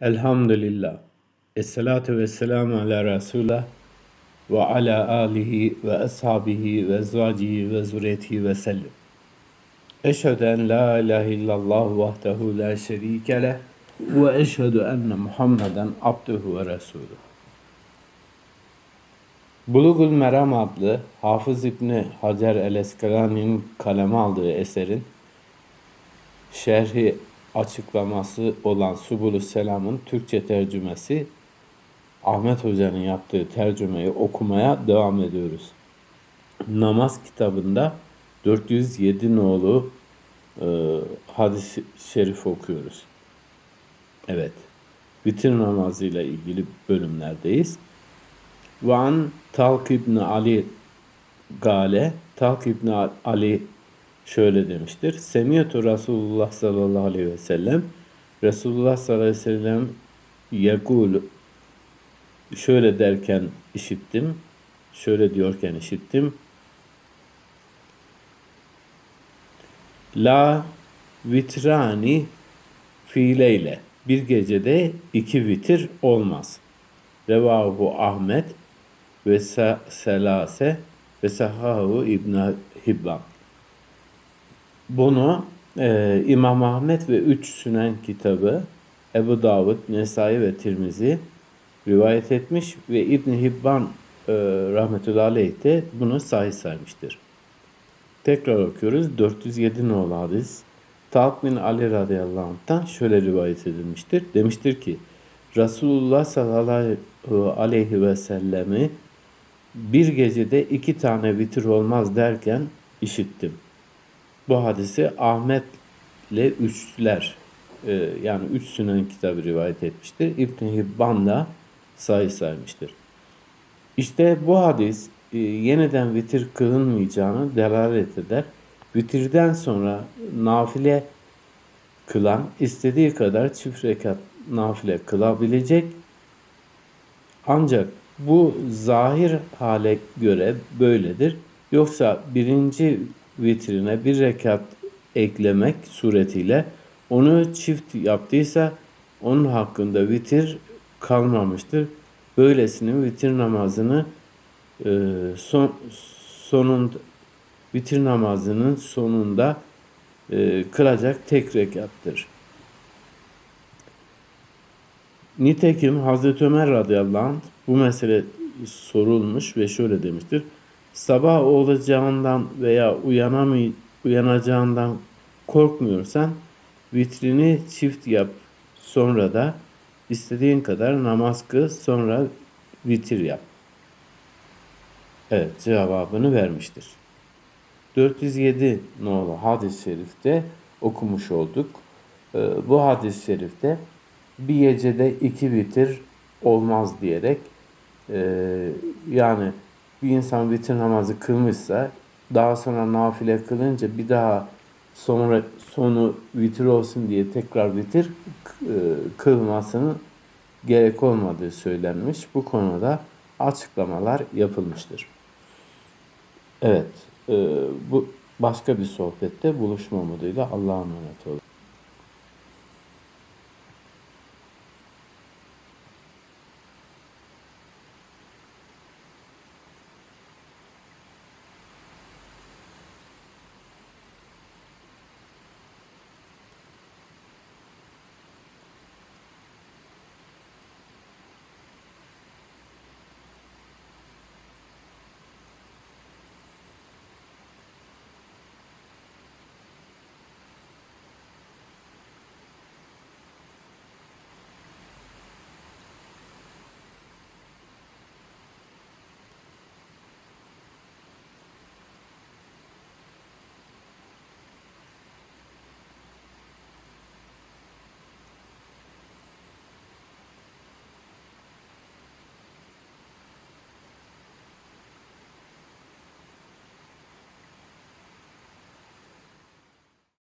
Elhamdülillah. Esselatu vesselamu ala Resulullah ve ala alihi ve ashabihi ve ezvacihi ve zürriyetihi ve sellem. Eşhedü la ilahe illallah vahdehu la şerike leh ve eşhedü enne Muhammeden abduhu ve resulüh. Bulugul Meram adlı Hafız İbni Hacer el-Eskalani'nin kaleme aldığı eserin şerhi açıklaması olan Subulü Selam'ın Türkçe tercümesi Ahmet Hoca'nın yaptığı tercümeyi okumaya devam ediyoruz. Namaz kitabında 407 nolu e, hadis-i şerif okuyoruz. Evet, vitir namazıyla ilgili bölümlerdeyiz. Van Talk İbni Ali Gale, Talk İbni Ali şöyle demiştir. Semiyatu Resulullah sallallahu aleyhi ve sellem Resulullah sallallahu aleyhi ve sellem yekul şöyle derken işittim. Şöyle diyorken işittim. La vitrani fiileyle bir gecede iki vitir olmaz. Revahu Ahmet ve Selase ve Sahahu İbn Hibban. Bunu e, İmam Ahmet ve Üç Sünen kitabı Ebu Davud, Nesai ve Tirmizi rivayet etmiş ve İbn Hibban e, rahmetullahi aleyh de bunu sahih saymıştır. Tekrar okuyoruz. 407 nolu hadis. Talk bin Ali radıyallahu anh'tan şöyle rivayet edilmiştir. Demiştir ki Resulullah sallallahu aleyhi ve sellemi bir gecede iki tane vitir olmaz derken işittim. Bu hadisi Ahmet ile Üçler e, yani Üç Sünen kitabı rivayet etmiştir. İbn Hibban da sayı saymıştır. İşte bu hadis e, yeniden vitir kılınmayacağını delalet eder. Vitirden sonra nafile kılan istediği kadar çift rekat nafile kılabilecek. Ancak bu zahir hale göre böyledir. Yoksa birinci vitrine bir rekat eklemek suretiyle onu çift yaptıysa onun hakkında vitir kalmamıştır. Böylesinin vitir namazını e, son sonunda vitir namazının sonunda e, kılacak tek rekattır. Nitekim Hazreti Ömer radıyallahu anh bu mesele sorulmuş ve şöyle demiştir. Sabah olacağından veya uyanamay uyanacağından korkmuyorsan vitrini çift yap. Sonra da istediğin kadar namaz kıl sonra vitir yap. Evet cevabını vermiştir. 407 nolu hadis-i şerifte okumuş olduk. Ee, bu hadis-i şerifte bir gecede iki vitir olmaz diyerek e, yani bir insan vitir namazı kılmışsa daha sonra nafile kılınca bir daha sonra sonu vitir olsun diye tekrar vitir e, kılmasının gerek olmadığı söylenmiş. Bu konuda açıklamalar yapılmıştır. Evet, e, bu başka bir sohbette buluşma umuduyla Allah'a emanet olun.